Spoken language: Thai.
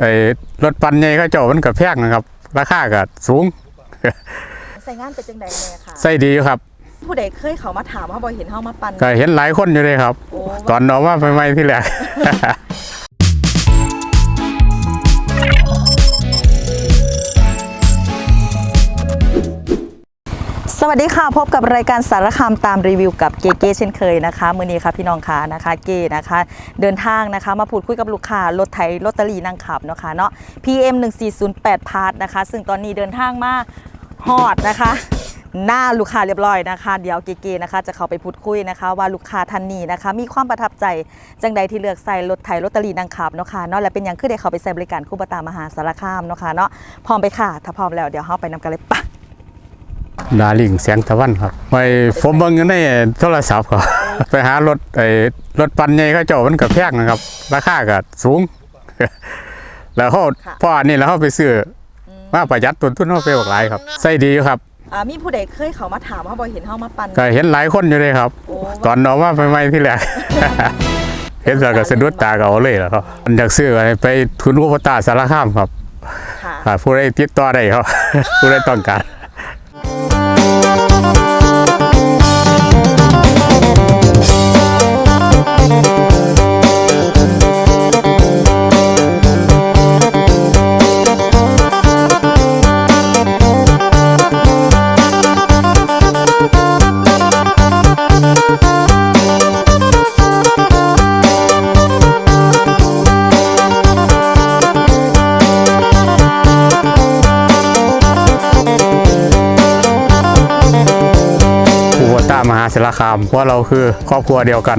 ไอ้รถปั่นใหญ่เขาเจ้ามันก็แพงนะครับ ราคาก็สูง ใส่งานเป็นจังใดแน่ค่ะ ใส่ดีอยู่ครับ ผู้ใดเคยเขามาถามว่าบ่เห็นเฮามาปั่นก็เห็นหลายคนอยู่เลยครับ โอ้ ตอนออกมาใหม่ๆที่แรก สวัสดีค่ะพบกับรายการสารคามตามรีวิวกับเกเก้เช่นเคยนะคะมือนี้ค่ะพี่น้องค่ะนะคะ เก้นะคะ เดินทางนะคะ มาพูดคุยกับลูกค้ารถไถลอตเตอรี่นางขับเนาะคะเนาะ PM 1408พาร์ทนะคะ ซึ่งตอนนี้เดินทางมาฮอดนะคะ หน้าลูกค้าเรียบร้อยนะคะ เดี๋ยวเก๋ๆนะคะ จะเข้าไปพูดคุยนะคะ ว่าลูกค้าท่านนี้นะคะ มีความประทับใจจังใดที่เลือกใส่รถไถลอตเตอรี่นางขับเนาะค่ะเนาะและเป็นหยังคือได้เข้าไปใส่บริการคู่บตามหาสารคามเนาะค่ะเนาะพร้อมไปค่ะ ถ้าพร้อมแล้วเดี๋ยวเฮาไปนำกันเลยปะ ดาลิงแสงตะวันครับไปผมเบิ่งอยู่ในโทรศัพท์ครับ ไปหารถไอ้รถปั่นใหญ่เขาเจ้ามันก็แพงนะครับ ราคาก็สูง แล้วเขาค่ะพออันนี้แล้วเขาไปซื้ออมาประหยัดต้นทุนเขาไปบอกหลายครับใส่ดีอยู่ครับอ่ามีผู้ใดเคยเขามาถามว่าบ่เห็นเฮามาปั่นก็เห็นหลายคนอยู่เลยครับ โอ้ตอนออกมาใหม่ๆที่แรก เห็นแล้วก็สะดุดตาก็เอาเลยแหล้วครับอันอยากซื้ออะไรไปทุนอุปตาสารคามครับค่ะหาผู้ใดติดต่อได้ครับ ผู้ใดต้องการ ตามหาสารคามว่าเราคือครอบครัวเดียวกัน